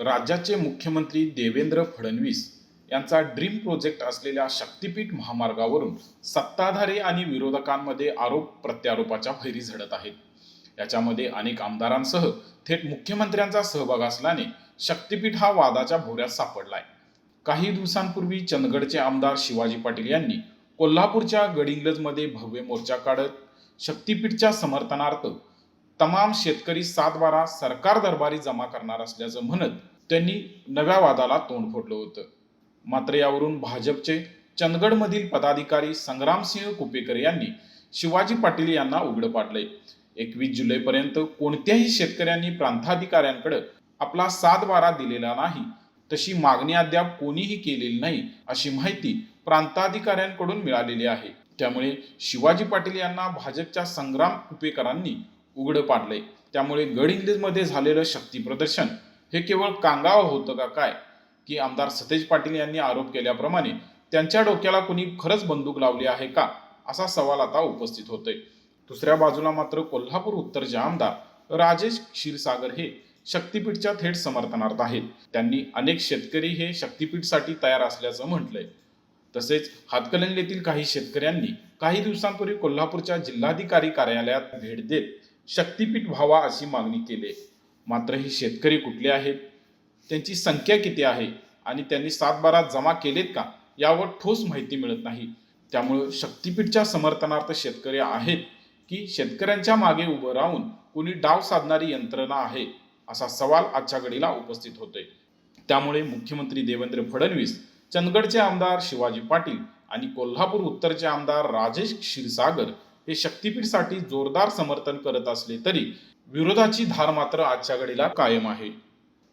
राज्याचे मुख्यमंत्री देवेंद्र फडणवीस यांचा ड्रीम प्रोजेक्ट असलेल्या शक्तीपीठ महामार्गावरून सत्ताधारी आणि विरोधकांमध्ये आरोप प्रत्यारोपाच्या फैरी झडत आहेत. याच्यामध्ये अनेक आमदारांसह थेट मुख्यमंत्र्यांचा सहभाग असल्याने शक्तीपीठ हा वादाच्या भोऱ्यात सापडलाय. काही दिवसांपूर्वी चंदगडचे आमदार शिवाजी पाटील यांनी कोल्हापूरच्या गडिंग्लजमध्ये भव्य मोर्चा काढत शक्तीपीठच्या समर्थनार्थ तमाम शेतकरी सात बारा सरकार दरबारी जमा करणार असल्याचं म्हणत त्यांनी नव्या वादाला तोंड फोडलं होतं. मात्र यावरून भाजपचे चंदगडमधील पदाधिकारी संग्रामसिंह कुपेकर यांनी शिवाजी पाटील यांना उघडं पाडलंय. एकवीस जुलैपर्यंत कोणत्याही शेतकऱ्यांनी प्रांताधिकाऱ्यांकडे आपला सात बारा दिलेला नाही तशी मागणी अद्याप कोणीही केलेली नाही अशी माहिती प्रांताधिकाऱ्यांकडून मिळालेली आहे. त्यामुळे शिवाजी पाटील यांना भाजपच्या संग्राम कुपेकरांनी उघडं पाडलंय. त्यामुळे गड इंग्लिजमध्ये झालेलं शक्ती प्रदर्शन हे केवळ कांगाव होतं का काय? की आमदार सतेज पाटील यांनी आरोप केल्याप्रमाणे त्यांच्या डोक्याला कुणी खरंच बंदूक लावली आहे का? असा सवाल आता उपस्थित होतोय. दुसऱ्या बाजूला मात्र कोल्हापूर उत्तरचे आमदार राजेश क्षीरसागर हे शक्तीपीठच्या थेट समर्थनार्थ आहेत. त्यांनी अनेक शेतकरी हे शक्तीपीठसाठी तयार असल्याचं म्हटलंय. तसेच हातकणंगलेतील काही शेतकऱ्यांनी काही दिवसांपूर्वी कोल्हापूरच्या जिल्हाधिकारी कार्यालयात भेट देत शक्तीपीठ व्हावा अशी मागणी केली मात्र ही शेतकरी कुठले आहेत? त्यांची संख्या किती आहे? आणि त्यांनी सात बारा जमा केलेत का? यावर ठोस माहिती मिळत नाही. त्यामुळे शक्तीपीठच्या समर्थनार्थ शेतकरी आहेत की शेतकऱ्यांच्या मागे उभं राहून कुणी डाव साधणारी यंत्रणा आहे असा सवाल आजच्या घडीला उपस्थित होतोय. त्यामुळे मुख्यमंत्री देवेंद्र फडणवीस चंदगडचे आमदार शिवाजी पाटील आणि कोल्हापूर उत्तरचे आमदार राजेश क्षीरसागर हे शक्तीपीठसाठी जोरदार समर्थन करत असले तरी विरोधाची धार मात्र आजच्या घडीला कायम आहे.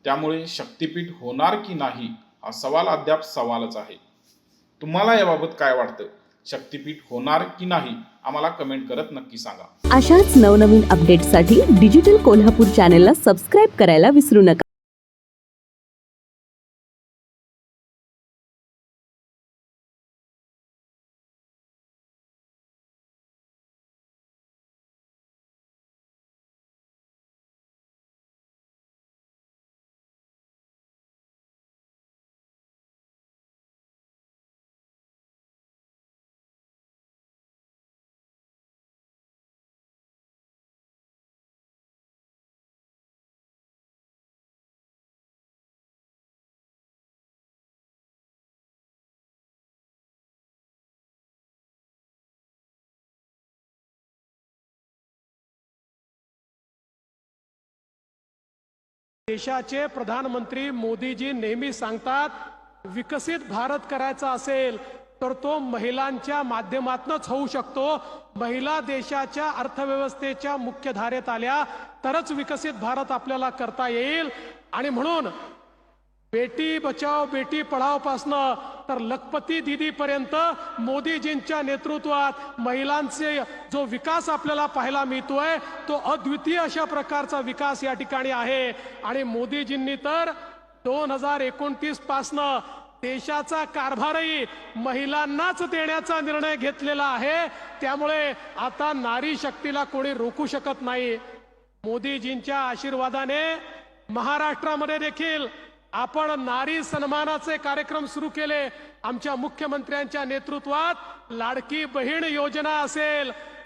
त्यामुळे शक्तीपीठ होणार की नाही हा सवाल अद्याप सवालच आहे. तुम्हाला याबाबत काय वाटतं? शक्तीपीठ होणार की नाही? आम्हाला कमेंट करत नक्की सांगा. अशाच नवनवीन अपडेटसाठी डिजिटल कोल्हापूर चॅनेलला सबस्क्राईब करायला विसरू नका. देशाचे प्रधानमंत्री मोदीजी नेहमी सांगतात विकसित भारत करायचा असेल तर तो महिलांच्या माध्यमातूनच होऊ शकतो. महिला देशाच्या अर्थव्यवस्थेच्या मुख्य धारेत आल्या तरच विकसित भारत आपल्याला करता येईल. आणि म्हणून बेटी बचाव बेटी पढाव पासनं तर लखपती दिदीपर्यंत मोदीजींच्या नेतृत्वात महिलांचे जो विकास आपल्याला पाहायला मिळतोय तो अद्वितीय अशा प्रकारचा विकास या ठिकाणी आहे. आणि मोदीजींनी तर दोन हजार एकोणतीस पासनं देशाचा कारभारही महिलांनाच देण्याचा निर्णय घेतलेला आहे. त्यामुळे आता नारी शक्तीला कोणी रोखू शकत नाही. मोदीजींच्या आशीर्वादाने महाराष्ट्रामध्ये देखील आपण नारी सन्मानाचे कार्यक्रम सुरू केले. आमच्या मुख्यमंत्र्यांच्या नेतृत्वात लाडकी बहीण योजना असेल.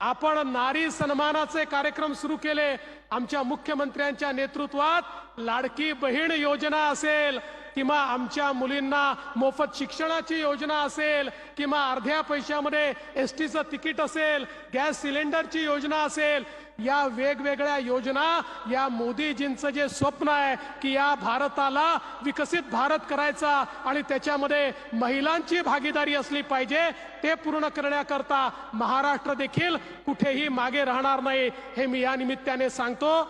आपण नारी सन्मानाचे कार्यक्रम सुरू केले. आमच्या मुख्यमंत्र्यांच्या नेतृत्वात लाडकी बहीण योजना असेल किंवा आमच्या मुलींना मोफत शिक्षणाची योजना असेल किंवा अर्ध्या पैशामध्ये एस टीचं तिकीट असेल गॅस सिलेंडरची योजना असेल या वेगवेगळ्या योजना या मोदीजींचं जे स्वप्न आहे की या भारताला विकसित भारत करायचा आणि त्याच्यामध्ये महिलांची भागीदारी असली पाहिजे ते पूर्ण करण्याकरता महाराष्ट्र देखील कुठेही मागे राहणार नाही हे मी या निमित्ताने सांगतो.